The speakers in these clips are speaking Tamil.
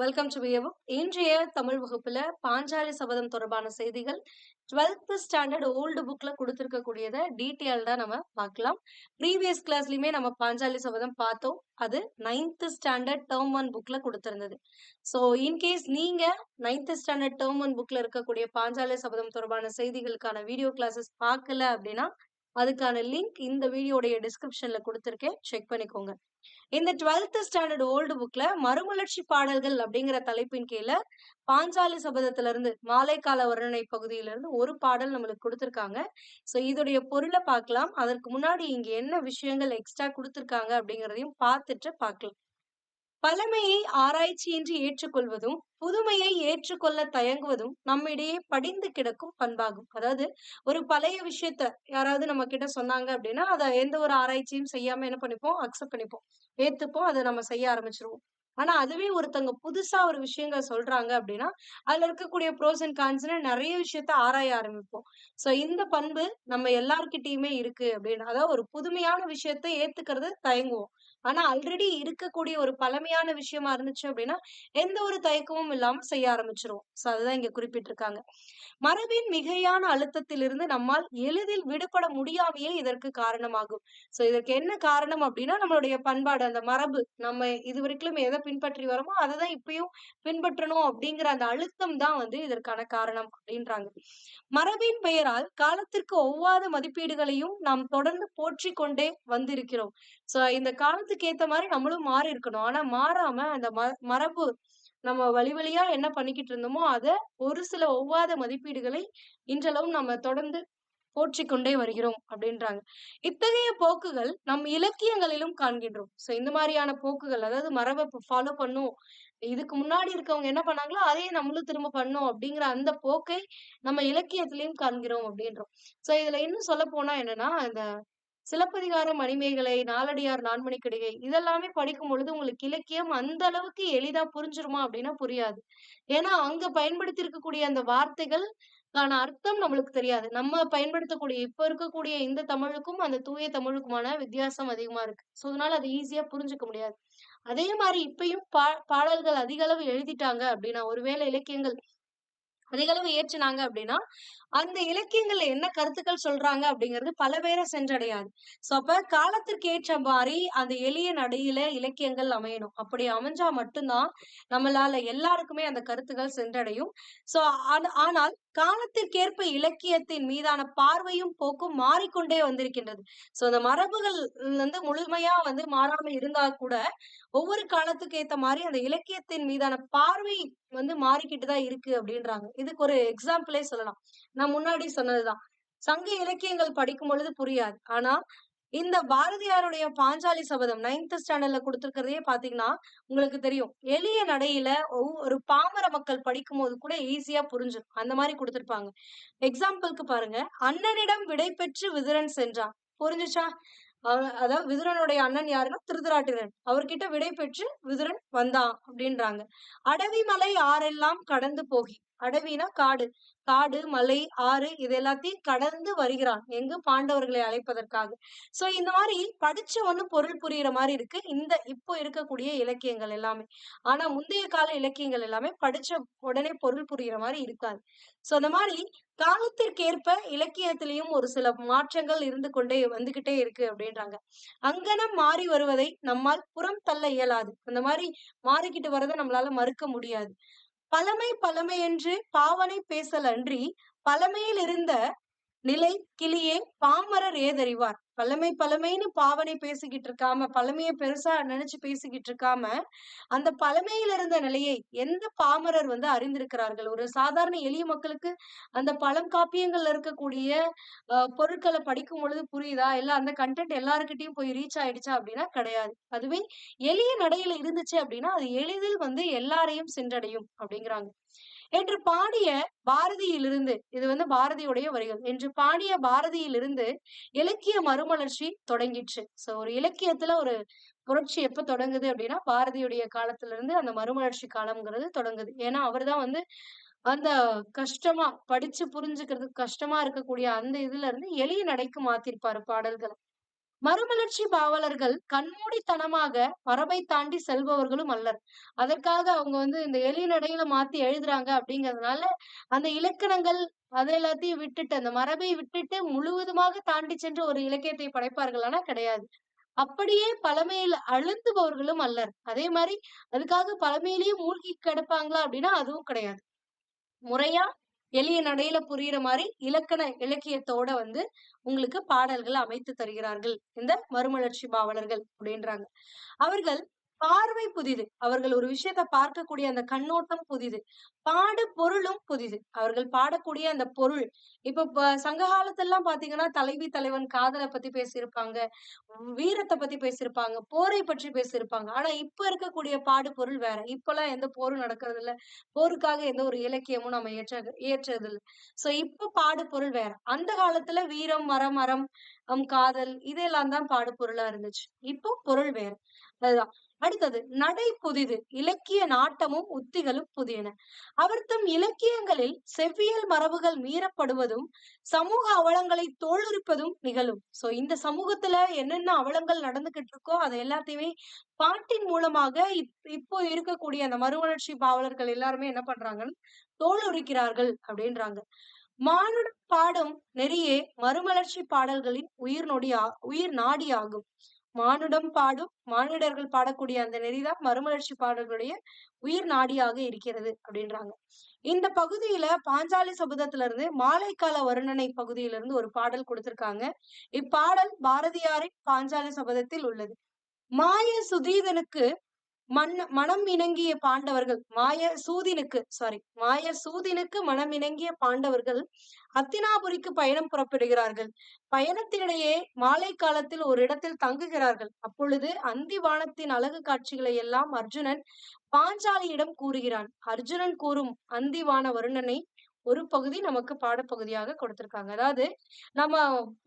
வெல்கம் டு வியவு இன்றைய தமிழ் வகுப்புல பாஞ்சாலி சபதம் தொடர்பான செய்திகள். 12th ஸ்டாண்டர்ட் ஓல்டு புக்ல கொடுத்திருக்கக்கூடியத டீட்டெயில்டா நம்ம பார்க்கலாம். ப்ரீவியஸ் கிளாஸ்லயுமே நம்ம பாஞ்சாலி சபதம் பார்த்தோம். அது நைன்த் ஸ்டாண்டர்ட் டேர்ம் ஒன் புக்ல கொடுத்திருந்தது. ஸோ இன்கேஸ் நீங்க நைன்த் ஸ்டாண்டர்ட் டேர்ம் ஒன் புக்ல இருக்கக்கூடிய பாஞ்சாலி சபதம் தொடர்பான செய்திகளுக்கான வீடியோ கிளாஸஸ் பார்க்கல அப்படின்னா அதுக்கான லிங்க் இந்த வீடியோடைய டிஸ்கிரிப்ஷன்ல கொடுத்துருக்கேன். செக் பண்ணிக்கோங்க. இந்த 12th ஸ்டாண்டர்ட் ஓல்டு புக்ல மறுமலர்ச்சி பாடல்கள் அப்படிங்கிற தலைப்பின் கீழே பாஞ்சாலி சபதத்துல இருந்து மாலைக்கால வர்ணனை பகுதியில இருந்து ஒரு பாடல் நம்மளுக்கு கொடுத்துருக்காங்க. சோ இதோடைய பொருளை பார்க்கலாம். அதற்கு முன்னாடி இங்க என்ன விஷயங்கள் எக்ஸ்ட்ரா கொடுத்துருக்காங்க அப்படிங்கிறதையும் பார்த்துட்டு பார்க்கலாம். பழமையை ஆராய்ச்சியின்றி ஏற்றுக்கொள்வதும் புதுமையை ஏற்றுக்கொள்ள தயங்குவதும் நம்மிடையே படிந்து கிடக்கும் பண்பாகும். அதாவது ஒரு பழைய விஷயத்த யாராவது நம்ம கிட்ட சொன்னாங்க அப்படின்னா அதை எந்த ஒரு ஆராய்ச்சியும் செய்யாம என்ன பண்ணிப்போம்? அக்செப்ட் பண்ணிப்போம். ஏத்துப்போம் அதை நம்ம செய்ய ஆரம்பிச்சிருவோம். ஆனா அதுவே ஒருத்தவங்க புதுசா ஒரு விஷயங்கள் சொல்றாங்க அப்படின்னா அதுல இருக்கக்கூடிய ப்ரோஸ் அண்ட் கான்ஸ்னு நிறைய விஷயத்த ஆராய ஆரம்பிப்போம். சோ இந்த பண்பு நம்ம எல்லார்கிட்டயுமே இருக்கு அப்படின்னு. அதாவது ஒரு புதுமையான விஷயத்த ஏத்துக்கிறது தயங்குவோம். ஆனா ஆல்ரெடி இருக்கக்கூடிய ஒரு பழமையான விஷயமா இருந்துச்சு அப்படின்னா எந்த ஒரு தயக்கமும் இல்லாம செய்ய ஆரம்பிச்சிருவோம். சோ அதுதான் இங்க குறிப்பிட்டிருக்காங்க. மரபின் மிகையான அழுத்தத்திலிருந்து நம்மால் எளிதில் விடுபட முடியாமையே இதற்கு காரணமாகும். சோ இதற்கு என்ன காரணம் அப்படின்னா நம்மளுடைய பண்பாடு அந்த மரபு நம்ம இது வரைக்கும் எதை பின்பற்றி வரோமோ அதை தான் இப்பயும் பின்பற்றணும் அப்படிங்கிற அந்த அழுத்தம் தான் வந்து இதற்கான காரணம் அப்படின்றாங்க. மரபின் பெயரால் காலத்திற்கு ஒவ்வாத மதிப்பீடுகளையும் நாம் தொடர்ந்து போற்றி கொண்டே வந்திருக்கிறோம். சோ இந்த காலத்துக்கு ஏத்த மாதிரி நம்மளும் மாறி இருக்கணும். ஆனா மாறாம அந்த ம மரபு நம்ம வழி வழியா என்ன பண்ணிக்கிட்டு இருந்தோமோ அத ஒரு சில ஒவ்வாத மதிப்பீடுகளை இன்றளவும் நம்ம தொடர்ந்து போற்றிக்கொண்டே வருகிறோம் அப்படின்றாங்க. இத்தகைய போக்குகள் நம் இலக்கியங்களிலும் காண்கின்றோம். சோ இந்த மாதிரியான போக்குகள் அதாவது மரபை ஃபாலோ பண்ணும். இதுக்கு முன்னாடி இருக்கவங்க என்ன பண்ணாங்களோ அதையே நம்மளும் திரும்ப பண்ணோம் அப்படிங்கிற அந்த போக்கை நம்ம இலக்கியத்திலையும் காண்கிறோம் அப்படின்றோம். சோ இதுல இன்னும் சொல்ல போனா என்னன்னா இந்த சிலப்பதிகாரம் மணிமேகலை நாலடியார் நான்மணிக்கடிகை இதெல்லாமே படிக்கும் பொழுது உங்களுக்கு இலக்கியம் அந்த அளவுக்கு எளிதா புரிஞ்சிருமா அப்படின்னா புரியாது. ஏன்னா அங்க பயன்படுத்தி இருக்கக்கூடிய அந்த வார்த்தைகள் ஆன அர்த்தம் நம்மளுக்கு தெரியாது. நம்ம பயன்படுத்தக்கூடிய இப்ப இருக்கக்கூடிய இந்த தமிழுக்கும் அந்த தூய தமிழுக்குமான வித்தியாசம் அதிகமா இருக்கு. சோ அதனால அதை ஈஸியா புரிஞ்சுக்க முடியாது. அதே மாதிரி இப்பயும் பா பாடல்கள் அதிக அளவு எழுதிட்டாங்க அப்படின்னா ஒருவேளை இலக்கியங்கள் அதிக அளவு ஏற்றுனாங்க அப்படின்னா அந்த இலக்கியங்கள்ல என்ன கருத்துக்கள் சொல்றாங்க அப்படிங்கிறது பல பேரை சென்றடையாது. சோ அப்ப காலத்திற்கு ஏற்ற மாதிரி அந்த எளிய நடையில இலக்கியங்கள் அமையணும். அப்படி அமைஞ்சா மட்டும்தான் நம்மளால எல்லாருக்குமே அந்த கருத்துக்கள் சென்றடையும். சோ ஆனால் காலத்திற்கேற்ப இலக்கியத்தின் மீதான பார்வையும் போக்கும் மாறிக்கொண்டே வந்திருக்கின்றது. சோ அந்த மரபுகள் வந்து முழுமையா வந்து மாறாம இருந்தா கூட ஒவ்வொரு காலத்துக்கு ஏத்த மாதிரி அந்த இலக்கியத்தின் மீதான பார்வை வந்து மாறிக்கிட்டு தான் இருக்கு அப்படின்றாங்க. இதுக்கு ஒரு எக்ஸாம்பிளே சொல்லலாம். நான் முன்னாடி சொன்னதுதான். சங்க இலக்கியங்கள் படிக்கும் பொழுது புரியாது. ஆனா இந்த பாரதியாருடைய பாஞ்சாலி சபதம் நைன்த் ஸ்டாண்டர்ட்ல கொடுத்துருக்கிறதே பாத்தீங்கன்னா உங்களுக்கு தெரியும். எளிய நடையில ஒரு பாமர மக்கள் படிக்கும் போது கூட ஈஸியா புரிஞ்சிடும் அந்த மாதிரி கொடுத்துருப்பாங்க. எக்ஸாம்பிளுக்கு பாருங்க. அண்ணனிடம் விடை பெற்று விதுரன் சென்றான். புரிஞ்சுச்சா? அதாவது விதுரனுடைய அண்ணன் யாருன்னா திருதராட்டிரன். அவர்கிட்ட விடை பெற்று விதுரன் வந்தான் அப்படின்றாங்க. அடவி மலை ஆறெல்லாம் கடந்து போகி. அடவினா காடு. காடு மலை ஆறு இது எல்லாத்தையும் கடந்து வருகிறான். எங்கு? பாண்டவர்களை அழைப்பதற்காக. சோ இந்த மாதிரி படிச்ச ஒண்ணு பொருள் புரியுற மாதிரி இருக்கு. இந்த இப்போ இருக்கக்கூடிய இலக்கியங்கள் எல்லாமே. ஆனா முந்தைய கால இலக்கியங்கள் எல்லாமே படிச்ச உடனே பொருள் புரியுற மாதிரி இருக்காது. சோ அந்த மாதிரி காலத்திற்கேற்ப இலக்கியத்திலையும் ஒரு சில மாற்றங்கள் இருந்து கொண்டே வந்துகிட்டே இருக்கு அப்படின்றாங்க. அங்கனம் மாறி வருவதை நம்மால் புறம் தள்ள இயலாது. அந்த மாதிரி மாறிக்கிட்டு வரதை நம்மளால மறுக்க முடியாது. பழமை பழமை என்று பாவனை பேசல் அன்றி பழமையில் இருந்த நிலை கிளியே பாமரர் ஏதறிவார் பழமை பழமைன்னு பாவனை பேசிக்கிட்டு இருக்காம பழமைய பெருசா நினைச்சு பேசிக்கிட்டு இருக்காம அந்த பழமையில இருந்த நிலையை எந்த பாமரர் வந்து அறிந்திருக்கிறார்கள்? ஒரு சாதாரண எளிய மக்களுக்கு அந்த பழங்காப்பியங்கள்ல இருக்கக்கூடிய பொருட்களை படிக்கும் பொழுது புரியுதா? இல்ல அந்த கண்டென்ட் எல்லாருக்கிட்டையும் போய் ரீச் ஆயிடுச்சா அப்படின்னா கிடையாது. அதுவே எளிய நடையில இருந்துச்சு அப்படின்னா அது எளிதில் வந்து எல்லாரையும் சென்றடையும் அப்படிங்கிறாங்க. என்று பாடிய பாரதியிலிருந்து இது வந்து பாரதியுடைய வரிகள் என்று பாடிய பாரதியிலிருந்து இலக்கிய மறுமலர்ச்சி தொடங்கிச்சு சோ ஒரு இலக்கியத்துல ஒரு புரட்சி எப்ப தொடங்குது அப்படின்னா பாரதியுடைய காலத்துல இருந்து அந்த மறுமலர்ச்சி காலம்ங்கிறது தொடங்குது. ஏன்னா அவர்தான் வந்து அந்த கஷ்டமா படிச்சு புரிஞ்சுக்கிறதுக்கு கஷ்டமா இருக்கக்கூடிய அந்த இதுல இருந்து எளிய நடைக்கு மாத்திருப்பாரு பாடல்களை. மறுமலர்ச்சி பாவலர்கள் கண்மூடித்தனமாக மரபை தாண்டி செல்பவர்களும் அல்லர். அதற்காக அவங்க வந்து இந்த எளிய நடையில மாத்தி எழுதுறாங்க அப்படிங்கறதுனால அந்த இலக்கணங்கள் அதை எல்லாத்தையும் விட்டுட்டு அந்த மரபை விட்டுட்டு முழுவதுமாக தாண்டி சென்று ஒரு இலக்கியத்தை படைப்பார்களானா கிடையாது. அப்படியே பழமையில் அழுந்துபவர்களும் அல்லர். அதே மாதிரி அதுக்காக பழமையிலேயே மூழ்கி கிடப்பாங்களா அப்படின்னா அதுவும் கிடையாது. முறையா எளிய நடையில புரியுற மாதிரி இலக்கண இலக்கியத்தோட வந்து உங்களுக்கு பாடல்கள் அமைத்து தருகிறார்கள். இந்த மறுமலர்ச்சி பாவலர்கள் அப்படின்றாங்க. அவர்கள் பார்வை புதிது. அவர்கள் ஒரு விஷயத்த பார்க்கக்கூடிய அந்த கண்ணோட்டம் புதிது. பாடு பொருளும் புதிது. அவர்கள் பாடக்கூடிய அந்த பொருள். இப்ப சங்ககாலத்தெல்லாம் பாத்தீங்கன்னா தலைவி தலைவன் காதலை பத்தி பேசியிருப்பாங்க. வீரத்தை பத்தி பேசியிருப்பாங்க. போரை பற்றி பேசியிருப்பாங்க. ஆனா இப்ப இருக்கக்கூடிய பாடு பொருள் வேற. இப்பெல்லாம் எந்த போரும் நடக்கிறது இல்ல போருக்காக எந்த ஒரு இலக்கியமும் நம்ம ஏற்ற ஏற்றது இல்ல சோ இப்ப பாடு பொருள் வேற. அந்த காலத்துல வீரம் மரம் மரம் காதல் இதெல்லாம் தான் பாடு பொருளா இருந்துச்சு. இப்போ பொருள் வேற. அதுதான். அடுத்தது நடை புதிது இலக்கிய நாட்டமும் உத்திகளும் புதியன. அவர்தம் இலக்கியங்களில் செவ்வியல் மரபுகள் மீறப்படுவதும் சமூக அவலங்களை தோலுரிப்பதும் நிகழும். சோ இந்த சமூகத்துல என்னென்ன அவலங்கள் நடந்துகிட்டு இருக்கோ அதை எல்லாத்தையுமே பாட்டின் மூலமாக இப்- இப்போ இருக்கக்கூடிய அந்த மறுமலர்ச்சி பாவலர்கள் எல்லாருமே என்ன பண்றாங்கன்னு தோலுரிக்கிறார்கள் அப்படின்றாங்க. மானுட பாடும் நெறியே மறுமலர்ச்சி பாடல்களின் உயிர் நொடி உயிர் நாடி ஆகும் மானுடம் பாடும் மானிடர்கள் பாடக்கூடிய அந்த நெறிதான் மறுமலர்ச்சி பாடல்களுடைய உயிர் நாடியாக இருக்கிறது அப்படின்றாங்க. இந்த பகுதியில பாஞ்சாலி சபதத்துல இருந்து மாலைக்கால வருணனை பகுதியிலிருந்து ஒரு பாடல் கொடுத்திருக்காங்க. இப்பாடல் பாரதியாரின் பாஞ்சாலி சபதத்தில் உள்ளது. மாய சுதீதனுக்கு மண் மனம் இணங்கிய பாண்டவர்கள் மாய சூதினுக்கு சாரி மாய சூதினுக்கு மனம் இணங்கிய பாண்டவர்கள் அத்தினாபுரிக்கு பயணம் புறப்படுகிறார்கள். பயணத்தினிடையே மாலை காலத்தில் ஒரு இடத்தில் தங்குகிறார்கள். அப்பொழுது அந்தி வானத்தின் அழகு காட்சிகளை எல்லாம் அர்ஜுனன் பாஞ்சாலியிடம் கூறுகிறான். அர்ஜுனன் கூறும் அந்திவான வருணனை ஒரு பகுதி நமக்கு பாடப்பகுதியாக கொடுத்திருக்காங்க. அதாவது நம்ம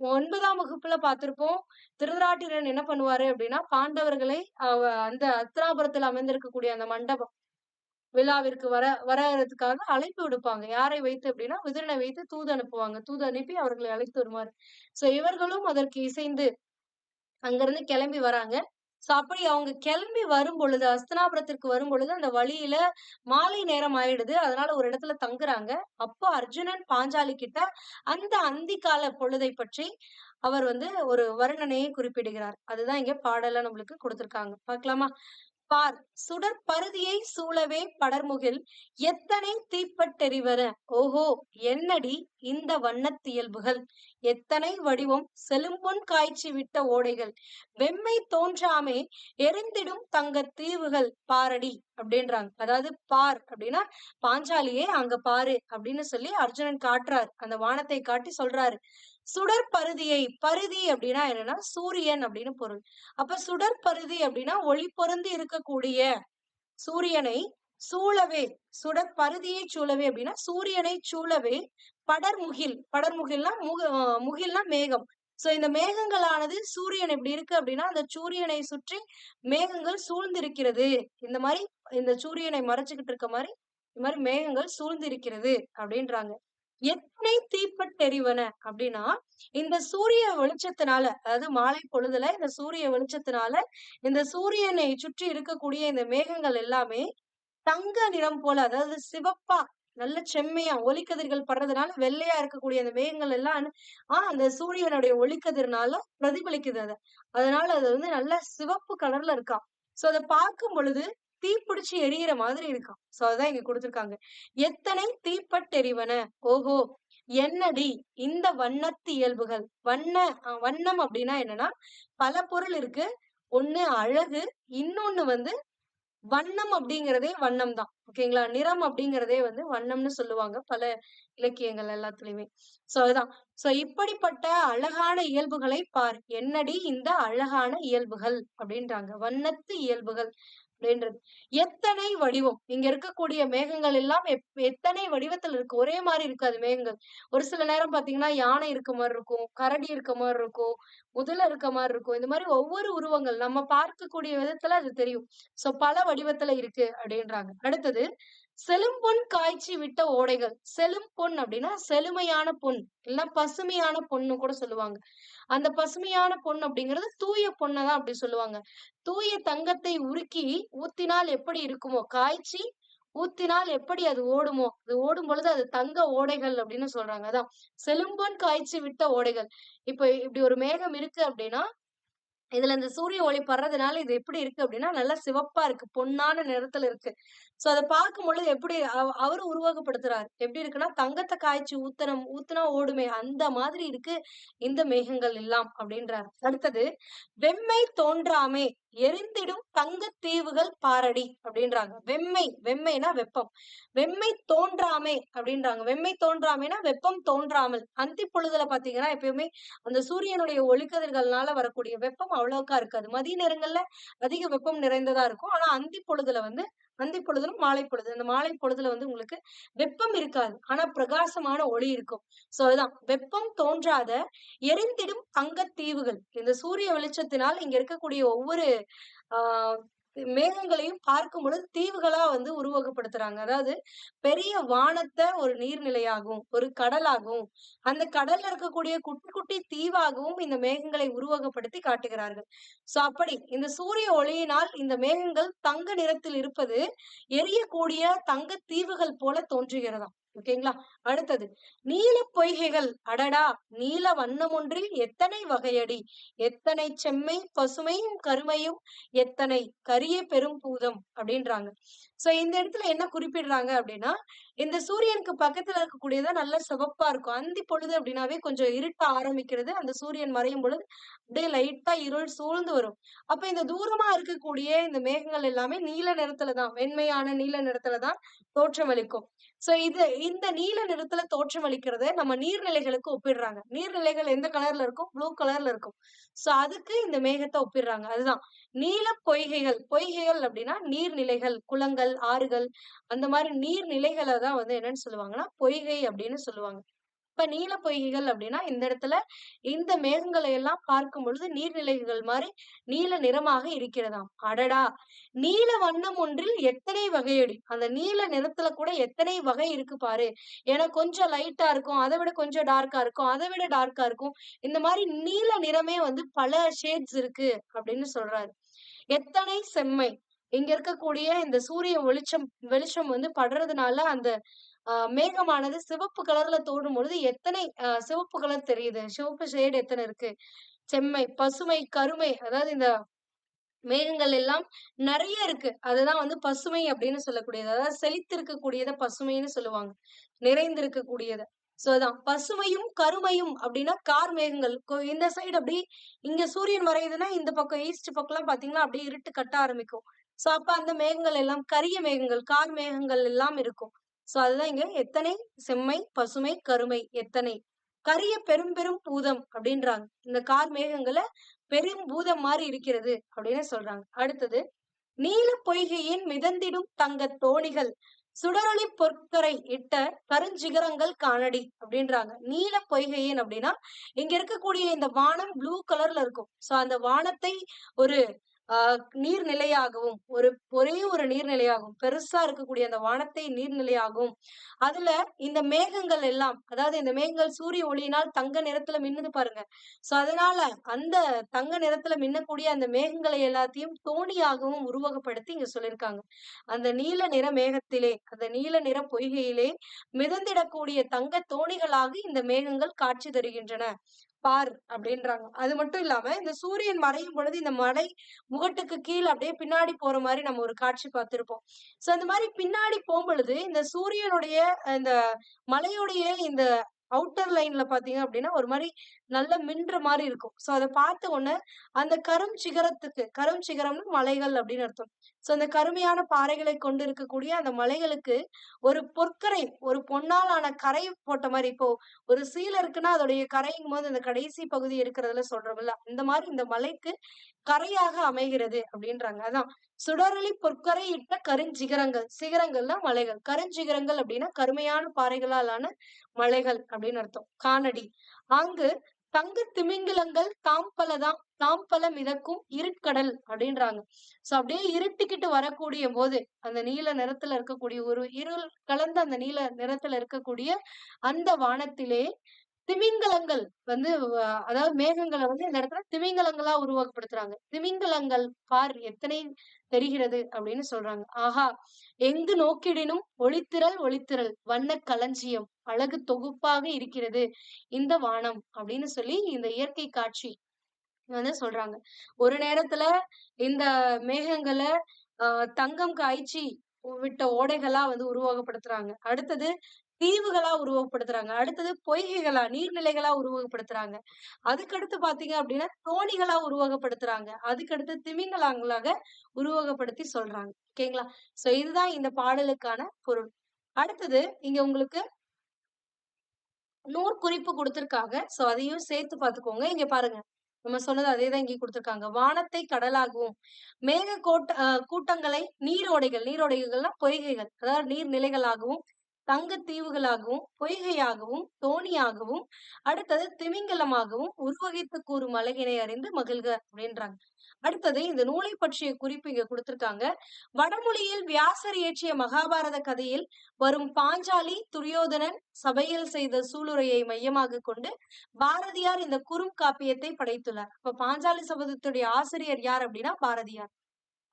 ஒன்பதாம் வகுப்புல பார்த்திருப்போம் திருதராட்டிரன் என்ன பண்ணுவாரு அப்படின்னா பாண்டவர்களை அவ- அந்த அத்திராபுரத்தில் அமைந்திருக்கக்கூடிய அந்த மண்டபம் விழாவிற்கு வர வரதுக்காக அழைப்பு விடுப்பாங்க. யாரை வைத்து அப்படின்னா விதுரனை வைத்து தூது அனுப்புவாங்க. தூது அனுப்பி அவர்களை அழைத்து வருமாறு சோ இவர்களும் அதற்கு இசைந்து அங்கிருந்து கிளம்பி வராங்க. சோ அப்படி அவங்க கிளம்பி வரும் பொழுது அஸ்தனாபுரத்திற்கு வரும் பொழுது அந்த வழியில மாலை நேரம் ஆயிடுது. அதனால ஒரு இடத்துல தங்குறாங்க. அப்போ அர்ஜுனன் பாஞ்சாலி கிட்ட அந்த அந்திக்கால பொழுதை பற்றி அவர் வந்து ஒரு வர்ணனையை குறிப்பிடுகிறார். அதுதான் இங்க பாடல நம்மளுக்கு கொடுத்திருக்காங்க. பாக்கலாமா பார் சுடர் பருதியை சூழவே படர்முகில் எத்தனை தீப்பட்டெறிவன? ஓஹோ என்னடி இந்த வண்ணத்தியல்புகள் எத்தனை வடிவம் செலும்பொன் காய்ச்சி விட்ட ஓடைகள்? வெம்மை தோன்றாமே எரிந்திடும் தங்க தீவுகள் பாரடி அப்படின்றாங்க. அதாவது பார் அப்படின்னா பாஞ்சாலியே அங்க பாரு அப்படின்னு சொல்லி அர்ஜுனன் காட்டுறாரு. அந்த வானத்தை காட்டி சொல்றாரு. சுடர் பருதியை பருதி அப்படின்னா என்னன்னா சூரியன் அப்படின்னு பொருள். அப்ப சுடர் பருதி அப்படின்னா ஒளி பொருந்து இருக்கக்கூடிய சூரியனை சூழவே சுடர் பருதியை சூழவே அப்படின்னா சூரியனை சூழவே படர்முகில் படர்முகில்னா முக முகில்னா மேகம். சோ இந்த மேகங்களானது சூரியன் எப்படி இருக்கு அப்படின்னா அந்த சூரியனை சுற்றி மேகங்கள் சூழ்ந்திருக்கிறது. இந்த மாதிரி இந்த சூரியனை மறைச்சுக்கிட்டு இருக்க மாதிரி இந்த மாதிரி மேகங்கள் சூழ்ந்திருக்கிறது அப்படின்றாங்க. எத்தனை தீப்பட்டெறிவன அப்படின்னா இந்த சூரிய வெளிச்சத்தினால அதாவது மாலை பொழுதுல இந்த சூரிய வெளிச்சத்தினால இந்த சூரியனை சுற்றி இருக்கக்கூடிய இந்த மேகங்கள் எல்லாமே தங்க நிறம் போல அதாவது சிவப்பா நல்ல செம்மையா ஒளிக்கதிர்கள் படுறதுனால வெள்ளையா இருக்கக்கூடிய அந்த மேகங்கள் எல்லாம் ஆஹ் அந்த சூரியனுடைய ஒளிக்கதிர்னால பிரதிபலிக்குது அதை. அதனால அது வந்து நல்ல சிவப்பு கலர்ல இருக்காம் சோ அதை பார்க்கும் பொழுது தீப்பிடிச்சு எரியிற மாதிரி இருக்கான் சோ அதான் இங்க கொடுத்திருக்காங்க. எத்தனை தீப்பட்டெறிவன? ஓஹோ! என்னடி இந்த வண்ணத்து இயல்புகள். வண்ண வண்ணம் அப்படின்னா என்னன்னா பல பொருள் இருக்கு. ஒண்ணு அழகு இன்னொன்னு வந்து வண்ணம் அப்படிங்கிறதே வண்ணம் தான். ஓகேங்களா? நிறம் அப்படிங்கிறதே வந்து வண்ணம்னு சொல்லுவாங்க பல இலக்கியங்கள் எல்லாத்துலயுமே. சோ அதுதான். சோ இப்படிப்பட்ட அழகான இயல்புகளை பார். என்னடி இந்த அழகான இயல்புகள்? அப்படின்றாங்க. வண்ணத்து இயல்புகள். அப்படின்றது. எத்தனை வடிவம்? இங்க இருக்கக்கூடிய மேகங்கள் எல்லாம் எப்- எத்தனை வடிவத்துல இருக்கு? ஒரே மாதிரி இருக்காது மேகங்கள். ஒரு சில நேரம் பாத்தீங்கன்னா யானை இருக்க மாதிரி இருக்கும் கரடி இருக்க மாதிரி இருக்கும் முதல இருக்க மாதிரி இருக்கும். இந்த மாதிரி ஒவ்வொரு உருவங்கள் நம்ம பார்க்கக்கூடிய விதத்துல அது தெரியும். சோ பல வடிவத்துல இருக்கு அப்படின்றாங்க. அடுத்தது செழும்பொன் காய்ச்சி விட்ட ஓடைகள். செழும்பொன் அப்படின்னா செழுமையான பொன். இல்ல பசுமையான பொண்ணு கூட சொல்லுவாங்க. அந்த பசுமையான பொன் அப்படிங்கிறது தூய பொண்ணதான் அப்படி சொல்லுவாங்க. தூய தங்கத்தை உருக்கி ஊத்தினால் எப்படி இருக்குமோ காய்ச்சி ஊத்தினால் எப்படி அது ஓடுமோ அது ஓடும் பொழுது அது தங்க ஓடைகள் அப்படின்னு சொல்றாங்க. அதான். செலும்பொன் காய்ச்சி விட்ட ஓடைகள். இப்ப இப்படி ஒரு மேகம் இருக்கு அப்படின்னா இதுல இந்த சூரிய ஒளி படுறதுனால இது எப்படி இருக்கு அப்படின்னா நல்லா சிவப்பா இருக்கு. பொன்னான நிறத்துல இருக்கு. சோ அதை பார்க்கும் பொழுது எப்படி அவரு உருவகப்படுத்துறாரு? எப்படி இருக்குன்னா தங்கத்தை காய்ச்சி ஊத்தனம் ஊத்துனா ஓடுமே அந்த மாதிரி இருக்கு இந்த மேகங்கள் எல்லாம் அப்படின்றார். அடுத்தது வெம்மை தோன்றாமே எரிந்திடும் தங்கத்தீவுகள் பாரடி அப்படின்றாங்க. வெம்மை வெம்மைனா வெப்பம். வெம்மை தோன்றாமே அப்படின்றாங்க. வெம்மை தோன்றாமேனா வெப்பம் தோன்றாமல். அந்தி பொழுதுல பாத்தீங்கன்னா எப்பயுமே அந்த சூரியனுடைய ஒளிக்கதிர்கள்னால வரக்கூடிய வெப்பம் அவ்வளவுக்கா இருக்காது. மதிய நேரங்கள்ல அதிக வெப்பம் நிறைந்ததா இருக்கும். ஆனா அந்தி பொழுதுல வந்து அந்தி பொழுதுலும் மாலை பொழுது. அந்த மாலை பொழுதுல வந்து உங்களுக்கு வெப்பம் இருக்காது. ஆனா பிரகாசமான ஒளி இருக்கும். சோ அதுதான். வெப்பம் தோன்றாத எரிந்திடும் தங்கத் தீவுகள் இந்த சூரிய வெளிச்சத்தினால் இங்க இருக்கக்கூடிய ஒவ்வொரு ஆஹ் மேகங்களையும் பார்க்கும் பொழுது தீவுகளா வந்து உருவகப்படுத்துறாங்க. அதாவது பெரிய வானத்தை ஒரு நீர்நிலையாகவும் ஒரு கடலாகவும் அந்த கடல்ல இருக்கக்கூடிய குட்டி குட்டி தீவாகவும் இந்த மேகங்களை உருவகப்படுத்தி காட்டுகிறார்கள். சோ அப்படி இந்த சூரிய ஒளியினால் இந்த மேகங்கள் தங்க நிறத்தில் இருப்பது எரியக்கூடிய தங்க தீவுகள் போல தோன்றுகிறதாம். ஓகேங்களா? அடுத்தது நீல பொய்கைகள் அடடா! நீல வண்ணம் ஒன்றில் எத்தனை வகையடி? எத்தனை செம்மை பசுமையும் கருமையும் எத்தனை கரிய பெரும் பூதம் அப்படின்றாங்க. சோ இந்த இடத்துல என்ன குறிப்பிடுறாங்க அப்படின்னா இந்த சூரியனுக்கு பக்கத்துல இருக்கக்கூடியதா நல்ல சிவப்பா இருக்கும். அந்தி பொழுது அப்படின்னாவே கொஞ்சம் இருட்ட ஆரம்பிக்கிறது அந்த சூரியன் மறையும் பொழுது அப்படியே லைட்டா இருள் சூழ்ந்து வரும். அப்ப இந்த தூரமா இருக்கக்கூடிய இந்த மேகங்கள் எல்லாமே நீல நிறத்துலதான் வெண்மையான நீல நிறத்துலதான் தோற்றமளிக்கும் சோ இது இந்த நீல நிறத்துல தோற்றமளிக்கிறத நம்ம நீர்நிலைகளுக்கு ஒப்பிடுறாங்க. நீர்நிலைகள் எந்த கலர்ல இருக்கும்? ப்ளூ கலர்ல இருக்கும். சோ அதுக்கு இந்த மேகத்தை ஒப்பிடுறாங்க. அதுதான். நீல பொய்கைகள். பொய்கைகள் அப்படின்னா நீர்நிலைகள் குளங்கள் ஆறுகள் அந்த மாதிரி நீர்நிலைகளை தான் வந்து என்னன்னு சொல்லுவாங்கன்னா பொய்கை அப்படின்னு சொல்லுவாங்க. இப்ப நீல பொய்கைகள் அப்படின்னா இந்த இடத்துல இந்த மேகங்களை எல்லாம் பார்க்கும் பொழுது நீர்நிலைகள் மாதிரி நீல நிறமாக இருக்கிறதாம். அடடா! நீல வண்ணம் ஒன்றில் எத்தனை வகையடி? அந்த நீல நிறத்துல கூட எத்தனை வகை இருக்கு பாரு. ஏன்னா கொஞ்சம் லைட்டா இருக்கும் அதை விட கொஞ்சம் டார்க்கா இருக்கும் அதை விட டார்க்கா இருக்கும். இந்த மாதிரி நீல நிறமே வந்து பல ஷேட்ஸ் இருக்கு அப்படின்னு சொல்றாரு. எத்தனை செம்மை? இங்க இருக்கக்கூடிய இந்த சூரிய வெளிச்சம் வெளிச்சம் வந்து படுறதுனால அந்த ஆஹ் மேகமானது சிவப்பு கலர்ல தோடும் பொழுது எத்தனை சிவப்பு கலர் தெரியுது? சிவப்பு ஷேடு எத்தனை இருக்கு? செம்மை பசுமை கருமை அதாவது இந்த மேகங்கள் எல்லாம் நிறைய இருக்கு. அதுதான் வந்து பசுமை அப்படின்னு சொல்லக்கூடியது. அதாவது செழித்திருக்கக்கூடியத பசுமைன்னு சொல்லுவாங்க. நிறைந்திருக்கக்கூடியத. சோ அதான். பசுமையும் கருமையும் அப்படின்னா கார் மேகங்கள். இந்த சைடு அப்படி இங்க சூரியன் மறையுதுன்னா இந்த பக்கம் ஈஸ்ட் பக்கம் எல்லாம் பாத்தீங்கன்னா அப்படியே இருட்டு கட்ட ஆரம்பிக்கும். சோ அப்ப அந்த மேகங்கள் எல்லாம் கரிய மேகங்கள் கார் மேகங்கள் எல்லாம் இருக்கும். சோ அதுதான் இங்க எத்தனை செம்மை பசுமை கருமை எத்தனை. கரிய பெரும் பெரும் பூதம் அப்படின்றாங்க. இந்த கார் மேகங்களை பெரும் பூதம் மாதிரி இருக்கிறது அப்படின்னு சொல்றாங்க. அடுத்தது நீல பொய்கையின் மிதந்திடும் தங்க தோணிகள் சுடரொளி பொற்கரை இட்ட கருஞ்சிகரங்கள் காணடி அப்படின்றாங்க. நீல பொய்கையின் அப்படின்னா இங்க இருக்கக்கூடிய இந்த வானம் ப்ளூ கலர்ல இருக்கும். சோ அந்த வானத்தை ஒரு நீர்நிலையாகவும் ஒரு ஒரே ஒரு நீர்நிலையாகவும் பெருசா இருக்கக்கூடிய அந்த வானத்தை நீர்நிலையாகவும் அதுல இந்த மேகங்கள் எல்லாம் அதாவது இந்த மேகங்கள் சூரிய ஒளியினால் தங்க நிறத்துல மின்னுது பாருங்க. சோ அதனால அந்த தங்க நிறத்துல மின்னக்கூடிய அந்த மேகங்களை எல்லாத்தையும் தோணியாகவும் உருவகப்படுத்தி இங்க சொல்லியிருக்காங்க அந்த நீல நிற மேகத்திலே அந்த நீல நிற பொய்கையிலே மிதந்திடக்கூடிய தங்க தோணிகளாக இந்த மேகங்கள் காட்சி தருகின்றன. பார் அப்படின்றாங்க. அது மட்டும் இல்லாம இந்த சூரியன் மறையும் பொழுது இந்த மலை முகட்டுக்கு கீழே அப்படியே பின்னாடி போற மாதிரி நம்ம ஒரு காட்சி பார்த்திருப்போம். சோ அந்த மாதிரி பின்னாடி போகும் பொழுது இந்த சூரியனுடைய இந்த மலையுடைய இந்த அவுட்டர் லைன்ல பாத்தீங்க அப்படின்னா ஒரு மாதிரி நல்ல மின்ற மாதிரி இருக்கும். சோ அதை பார்த்த உடனே அந்த கரும் சிகரத்துக்கு கரும் சிகரம்னு மலைகள் அப்படின்னு அர்த்தம். சோ அந்த கருமையான பாறைகளை கொண்டு இருக்கக்கூடிய அந்த மலைகளுக்கு ஒரு பொற்கரை ஒரு பொன்னாலான கரை போட்ட மாதிரி இப்போ ஒரு சீல இருக்குன்னா அதோடைய கரையும் போது அந்த கடைசி பகுதி இருக்கிறதுல சொல்றோம்ல அந்த மாதிரி இந்த மலைக்கு கரையாக அமைகிறது அப்படின்றாங்க. அதான். சுடரளி பொற்கரை இட்ட கருஞ்சிகரங்கள் சிகரங்கள்னா மலைகள். கருஞ்சிகரங்கள் அப்படின்னா கருமையான பாறைகளாலான மலைகள் அப்படின்னு அர்த்தம். காணடி அங்கு தங்க திமிங்கிலங்கள் தாம்பலதான் தாம்பல மிதக்கும் இருட்கடல் அப்படின்றாங்க. சோ அப்படியே இருட்டிக்கிட்டு வரக்கூடிய போது அந்த நீல நிறத்துல இருக்கக்கூடிய ஒரு இருள் கலந்த அந்த நீல நிறத்துல இருக்கக்கூடிய அந்த வானத்திலே திமிங்கலங்கள் வந்து அதாவது மேகங்களை வந்து இந்த இடத்துல திமிங்கலங்களா உருவகப்படுத்துறாங்க. திமிங்கலங்கள் பார் எத்தனை தெரிகிறது அப்படின்னு சொல்றாங்க. ஆஹா எங்கு நோக்கிடினும் ஒளித்திரல் ஒளித்திரல் வண்ண களஞ்சியம் அழகு தொகுப்பாக இருக்கிறது இந்த வானம் அப்படின்னு சொல்லி இந்த இயற்கை காட்சி வந்து சொல்றாங்க. ஒரு நேரத்துல இந்த மேகங்களை தங்கம் காய்ச்சி விட்ட ஓடைகளா வந்து உருவகப்படுத்துறாங்க. அடுத்தது தீவுகளா உருவகப்படுத்துறாங்க. அடுத்தது பொய்கைகளா நீர்நிலைகளா உருவகப்படுத்துறாங்க. அதுக்கடுத்து பாத்தீங்க அப்படின்னா தோணிகளா உருவகப்படுத்துறாங்க. அதுக்கடுத்து திமிங்கலாங்களாக உருவகப்படுத்தி சொல்றாங்க. ஓகேங்களா? சோ இதுதான் இந்த பாடலுக்கான பொருள். அடுத்தது இங்க உங்களுக்கு நூற்குறிப்பு கொடுத்திருக்காங்க. சோ அதையும் சேர்த்து பாத்துக்கோங்க. இங்க பாருங்க. நம்ம சொன்னது அதேதான் இங்கே கொடுத்துருக்காங்க. வானத்தை கடலாகவும் மேக கோட்ட கூட்டங்களை நீரோடைகள் நீரோடைகள்னா பொய்கைகள். அதாவது நீர்நிலைகளாகவும் தங்கத்தீவுகளாகவும் பொய்கையாகவும் தோணியாகவும் அடுத்தது திமிங்கலமாகவும் உருவகித்து கூறும் அழகினை அறிந்து மகிழ்க அப்படின்றாங்க. அடுத்தது இந்த நூலை பற்றிய குறிப்பு இங்க கொடுத்திருக்காங்க. வடமொழியில் வியாசர் இயற்றிய மகாபாரத கதையில் வரும் பாஞ்சாலி துரியோதனன் சபையில் செய்த சூளுரையை மையமாக கொண்டு பாரதியார் இந்த குறும் காப்பியத்தை படைத்துள்ளார். இப்ப பாஞ்சாலி சபதத்துடைய ஆசிரியர் யார் அப்படின்னா பாரதியார்.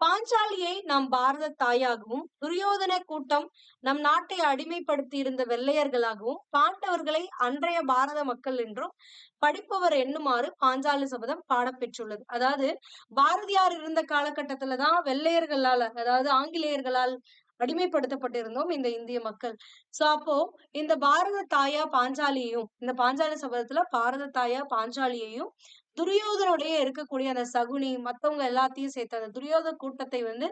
பாஞ்சாலியை நம் பாரத தாயாகவும் துரியோதன கூட்டம் நம் நாட்டை அடிமைப்படுத்தி இருந்த வெள்ளையர்களாகவும் பாண்டவர்களை அன்றைய பாரத மக்கள் என்றும் படிப்பவர் எண்ணுமாறு பாஞ்சாலி சபதம் பாடப்பெற்றுள்ளது. அதாவது பாரதியார் இருந்த காலகட்டத்துலதான் வெள்ளையர்களால அதாவது ஆங்கிலேயர்களால் அடிமைப்படுத்தப்பட்டிருந்தோம் இந்த இந்திய மக்கள். சோ அப்போ இந்த பாரத தாயா பாஞ்சாலியையும் இந்த பாஞ்சாலி சபதத்துல பாரத தாயா பாஞ்சாலியையும் துரியோதனுடைய இருக்கக்கூடிய அந்த சகுனி மத்தவங்க எல்லாத்தையும் சேர்த்து அந்த துரியோத கூட்டத்தை வந்து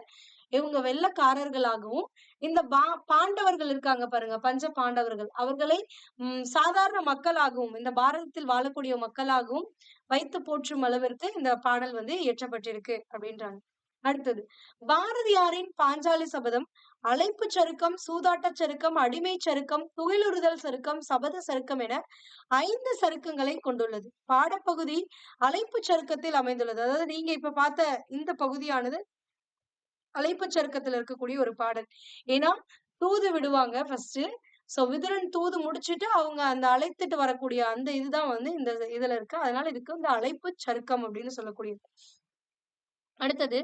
இவங்க வெள்ளக்காரர்களாகவும் இந்த பா பாண்டவர்கள் இருக்காங்க பாருங்க பஞ்ச பாண்டவர்கள். அவர்களை உம் சாதாரண மக்களாகவும் இந்த பாரதத்தில் வாழக்கூடிய மக்களாகவும் வைத்து போற்றும் அளவிற்கு இந்த பாடல் வந்து இயற்றப்பட்டிருக்கு அப்படின்றாங்க. அடுத்தது பாரதியாரின் பாஞ்சாலி சபதம் அழைப்பு சருக்கம் சூதாட்ட சருக்கம் அடிமை சருக்கம் துகிலுறுதல் சருக்கம் சபத சருக்கம் என ஐந்து சருக்கங்களை கொண்டுள்ளது. பாடப்பகுதி அழைப்பு சருக்கத்தில் அமைந்துள்ளது. அதாவது நீங்க இப்ப பார்த்த இந்த பகுதியானது அழைப்பு சருக்கத்துல இருக்கக்கூடிய ஒரு பாடல். ஏன்னா தூது விடுவாங்க ஃபர்ஸ்ட் சோ விதுரன் தூது முடிச்சுட்டு அவங்க அந்த அழைத்துட்டு வரக்கூடிய அந்த இதுதான் வந்து இந்த இதுல இருக்கு. அதனால இதுக்கு வந்து அழைப்பு சருக்கம் அப்படின்னு சொல்லக்கூடியது. அடுத்தது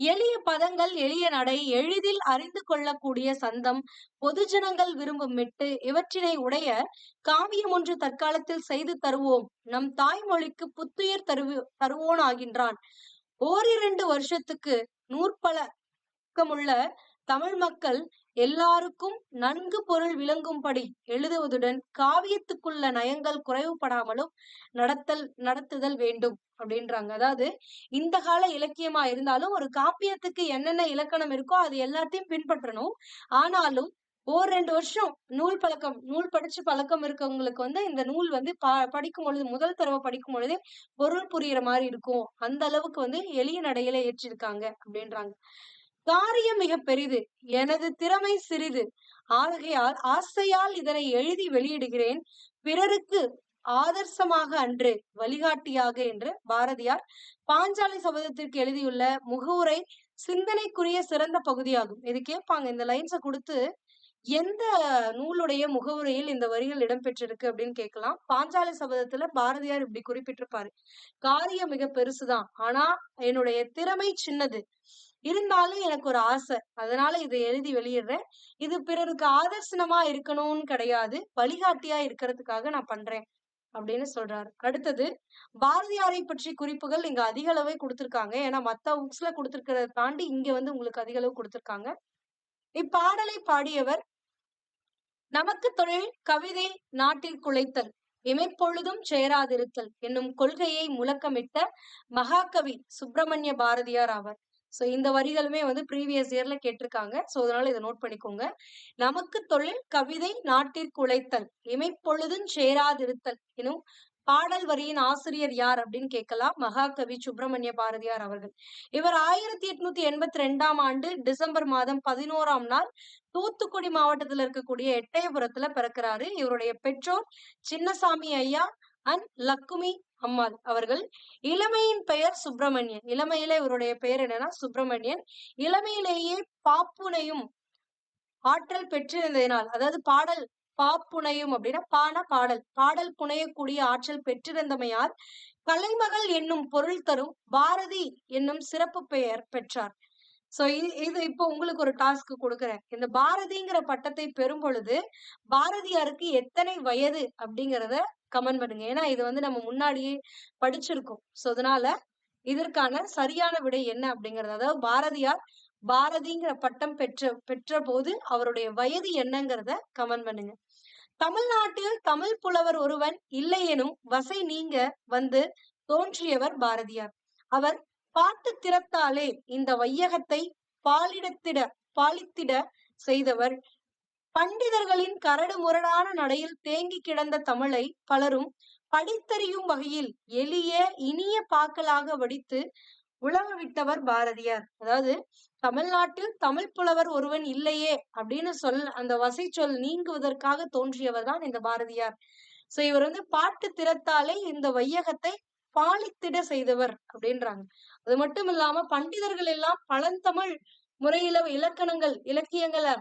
எளிய பதங்கள் எளிய நடை எளிதில் அறிந்து கொள்ளக்கூடிய சந்தம் பொதுஜனங்கள் விரும்பும் மெட்டு இவற்றினை உடைய காவியம் ஒன்று தற்காலத்தில் செய்து தருவோம். நம் தாய்மொழிக்கு புத்துயிர் தருவி தருவோன் ஆகின்றான். ஓரிரண்டு வருஷத்துக்கு நூற்பழக்கமுள்ள தமிழ் மக்கள் எல்லாருக்கும் நன்கு பொருள் விளங்கும்படி எழுதுவதுடன் காவியத்துக்குள்ள நயங்கள் குறைவுபடாமலும் நடத்தல் நடத்துதல் வேண்டும் அப்படின்றாங்க. அதாவது இந்த கால இலக்கியமா இருந்தாலும் ஒரு காப்பியத்துக்கு என்னென்ன இலக்கணம் இருக்கோ அது எல்லாத்தையும் பின்பற்றணும். ஆனாலும் ஒரு ரெண்டு வருஷம் நூல் பழக்கம் நூல் படிச்சு பழக்கம் இருக்கவங்களுக்கு வந்து இந்த நூல் வந்து ப படிக்கும் பொழுது முதல் தடவை படிக்கும் பொழுதே பொருள் புரியுற மாதிரி இருக்கும். அந்த அளவுக்கு வந்து எளிய நடையில ஏற்றிருக்காங்க அப்படின்றாங்க. காரியம் மிக பெரிது. எனது திறமை சிறிது. ஆகையால் ஆசையால் இதனை எழுதி வெளியிடுகிறேன். பிறருக்கு ஆதர்சமாக அன்று வழிகாட்டியாக என்று பாரதியார் பாஞ்சாலி சபதத்திற்கு எழுதியுள்ள முகவுரை சிந்தனைக்குரிய சிறந்த பகுதியாகும். இது கேட்பாங்க. இந்த லைன்ஸை கொடுத்து எந்த நூலுடைய முகவுரையில் இந்த வரிகள் இடம்பெற்றிருக்கு அப்படின்னு கேட்கலாம். பாஞ்சாலி சபதத்துல பாரதியார் இப்படி குறிப்பிட்டிருப்பாரு. காரியம் மிக பெருசுதான். ஆனா என்னுடைய திறமை சின்னது. இருந்தாலும் எனக்கு ஒரு ஆசை. அதனால இதை எழுதி வெளியிடுறேன். இது பிறருக்கு ஆதர்சனமா இருக்கணும்னு கிடையாது. வழிகாட்டியா இருக்கிறதுக்காக நான் பண்றேன் அப்படின்னு சொல்றாரு. அடுத்தது பாரதியாரை பற்றி குறிப்புகள் இங்க அதிக அளவே கொடுத்திருக்காங்க. ஏன்னா மத்த புக்ஸ்ல கொடுத்திருக்கிறத தாண்டி இங்க வந்து உங்களுக்கு அதிக அளவு கொடுத்திருக்காங்க. இப்பாடலை பாடியவர் நமக்கு தொழில் கவிதை நாட்டில் குலைத்தல் இமைப்பொழுதும் சேராதிருத்தல் என்னும் கொள்கையை முழக்கமிட்ட மகாகவி சுப்பிரமணிய பாரதியார் ஆவார். ஸோ இந்த வரிகளுமே வந்து ப்ரீவியஸ் இயர்ல கேட்டிருக்காங்க. ஸோ அதனால இதை நோட் பண்ணிக்கோங்க. நமக்கு தொழில் கவிதை நாட்டிற்கு உழைத்தல் இமைப்பொழுதும் சேராதிருத்தல் எனும் பாடல் வரியின் ஆசிரியர் யார் அப்படின்னு கேட்கலாம். மகாகவி சுப்பிரமணிய பாரதியார் அவர்கள். இவர் ஆயிரத்தி எட்நூத்தி எண்பத்தி ரெண்டாம் ஆண்டு டிசம்பர் மாதம் பதினோராம் நாள் தூத்துக்குடி மாவட்டத்தில் இருக்கக்கூடிய எட்டயபுரத்துல பிறக்கிறாரு. இவருடைய பெற்றோர் சின்னசாமி ஐயா அண்ட் லக்குமி அம்மாள் அவர்கள் இளமையின் பெயர் சுப்பிரமணியன். இளமையில இவருடைய பெயர் என்னன்னா சுப்பிரமணியன். இளமையிலேயே பாப்புனையும் ஆற்றல் பெற்றிருந்ததினால் அதாவது பாடல் பாப்புனையும் அப்படின்னா பான பாடல் பாடல் புனையக்கூடிய ஆற்றல் பெற்றிருந்தமையால் கலைமகள் என்னும் பொருள் தரும் பாரதி என்னும் சிறப்பு பெயர் பெற்றார். சோ இது இப்போ உங்களுக்கு ஒரு டாஸ்க் கொடுக்குறேன். இந்த பாரதிங்கிற பட்டத்தை பெறும் பொழுது பாரதியாருக்கு எத்தனை வயது அப்படிங்கிறத கமெண்ட் பண்ணுங்க. ஏன்னா இது வந்து நம்ம முன்னாடியே படிச்சிருக்கோம். ஸோ அதனால இதற்கான சரியான விடை என்ன அப்படிங்கிறது அதாவது பாரதியார் பாரதிங்கிற பட்டம் பெற்ற பெற்ற போது அவருடைய வயது என்னங்கிறத கமெண்ட் பண்ணுங்க. தமிழ்நாட்டில் தமிழ் புலவர் ஒருவன் இல்லையெனும் வசை நீங்க வந்து தோன்றியவர் பாரதியார். அவர் பாட்டு திறத்தாலே இந்த வையகத்தை பாலிடத்திட பாலித்திட செய்தவர். பண்டிதர்களின் கரடு முரடான நடையில் தேங்கி கிடந்த தமிழை பலரும் படித்தறியும் வகையில் எளிய இனிய பாக்களாக வடித்து உலக விட்டவர் பாரதியார். அதாவது தமிழ்நாட்டில் தமிழ் புலவர் ஒருவன் இல்லையே அப்படின்னு சொல் அந்த வசை சொல் நீங்குவதற்காக தோன்றியவர் தான் இந்த பாரதியார். சோ இவர் வந்து பாட்டு திறத்தாலே இந்த வையகத்தை பாலித்திட செய்தவர் அப்படின்றாங்க. அது மட்டும் இல்லாம பண்டிதர்கள் எல்லாம் பழந்தமிழ் முறையில இலக்கணங்கள் இலக்கியங்களை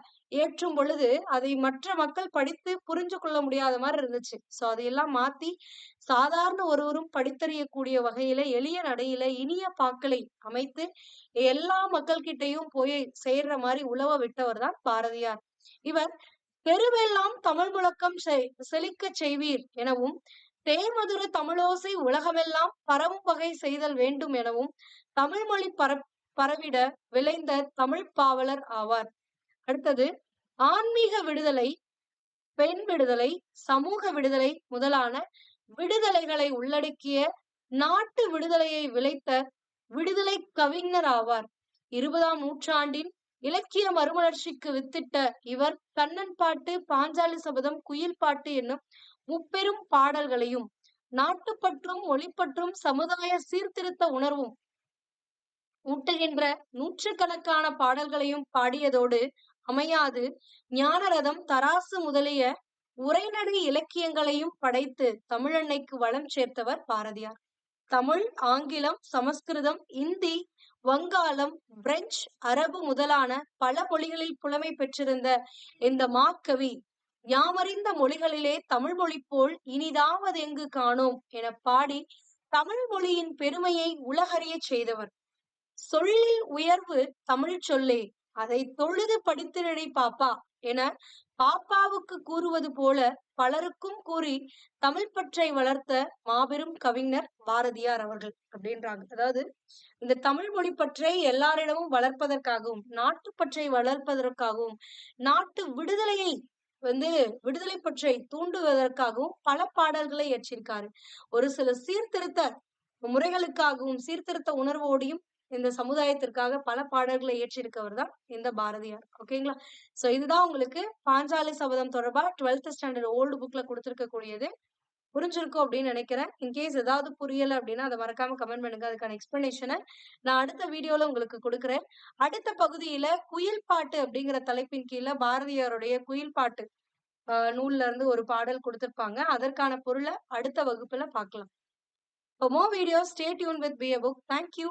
ஏற்றும் பொழுது அதை மற்ற மக்கள் படித்து புரிஞ்சு கொள்ள முடியாத மாதிரி இருந்துச்சு. சோ அதையெல்லாம் மாத்தி சாதாரண ஒருவரும் படித்தறியக்கூடிய வகையில எளிய நடையில இனிய பாக்களை அமைத்து எல்லா மக்கள்கிட்டையும் போய் சேர்ற மாதிரி உழவ விட்டவர் தான் பாரதியார். இவர் பெருவெல்லாம் தமிழ் முழக்கம் செழிக்க செய்வீர் எனவும் தேமதுர தமிழோசை உலகமெல்லாம் பரவும் வகை செய்தல் வேண்டும் எனவும் தமிழ் மொழி பர பரவிட விளைந்த தமிழ் பாவலர் ஆவார். அடுத்தது ஆன்மீக விடுதலை பெண் விடுதலை சமூக விடுதலை முதலான விடுதலைகளை உள்ளடக்கிய நாட்டு விடுதலையை விளைத்த விடுதலை கவிஞர் ஆவார். இருபதாம் நூற்றாண்டின் இலக்கிய மறுமலர்ச்சிக்கு வித்திட்ட இவர் கண்ணன் பாட்டு பாஞ்சாலி சபதம் குயில் பாட்டு என்னும் முப்பெரும் பாடல்களையும் நாட்டுப்பற்றும் ஒளிப்பற்றும் சமுதாய சீர்திருத்த உணர்வும் ஊட்டுகின்ற நூற்றுக்கணக்கான பாடல்களையும் பாடியதோடு அமையாது. ஞானரதம் தராசு முதலிய உரைநடை இலக்கியங்களையும் படைத்து தமிழன்னைக்கு வளம் சேர்த்தவர் பாரதியார். தமிழ் ஆங்கிலம் சமஸ்கிருதம் இந்தி வங்காளம் பிரெஞ்சு அரபு முதலான பல மொழிகளில் புலமை பெற்றிருந்த இந்த மாக்கவி யாமறிந்த மொழிகளிலே தமிழ் மொழி போல் இனிதாவது எங்கு காணோம் என பாடி தமிழ் மொழியின் பெருமையை உலகறிய செய்தவர். சொல்லில் உயர்வு தமிழ் சொல்லே அதை தொழுது படித்திரடை பாப்பா என பாப்பாவுக்கு கூறுவது போல பலருக்கும் கூறி தமிழ் பற்றை வளர்த்த மாபெரும் கவிஞர் பாரதியார் அவர்கள் அப்படின்றாங்க. அதாவது இந்த தமிழ் மொழி பற்றை எல்லாரிடமும் வளர்ப்பதற்காகவும் நாட்டுப்பற்றை வளர்ப்பதற்காகவும் நாட்டு விடுதலையை வந்து விடுதலை பற்றை தூண்டுவதற்காகவும் பல பாடல்களை இயற்றிருக்காரு. ஒரு சில சீர்திருத்த முறைகளுக்காகவும் சீர்திருத்த உணர்வோடையும் இந்த சமுதாயத்திற்காக பல பாடல்களை இயற்றியிருக்கவர் தான் இந்த பாரதியார். ஓகேங்களா சோ இதுதான் உங்களுக்கு பாஞ்சாலி சபதம் தொடர்பா டுவெல்த் ஸ்டாண்டர்ட் ஓல்டு புக்ல கொடுத்துருக்கக்கூடியது. புரிஞ்சிருக்கும் அப்படின்னு நினைக்கிறேன். இன்கேஸ் ஏதாவது புரியல அப்படின்னா அதை மறக்காம கமெண்ட் பண்ணுங்க. அதுக்கான எக்ஸ்பிளனேஷனை நான் அடுத்த வீடியோல உங்களுக்கு கொடுக்குறேன். அடுத்த பகுதியில குயில் பாட்டு அப்படிங்கிற தலைப்பின் கீழே பாரதியாருடைய குயில் பாட்டு நூல்ல இருந்து ஒரு பாடல் கொடுத்திருப்பாங்க. அதற்கான பொருளை அடுத்த வகுப்புல பார்க்கலாம். For more videos, stay tuned with Be a Book. Thank you.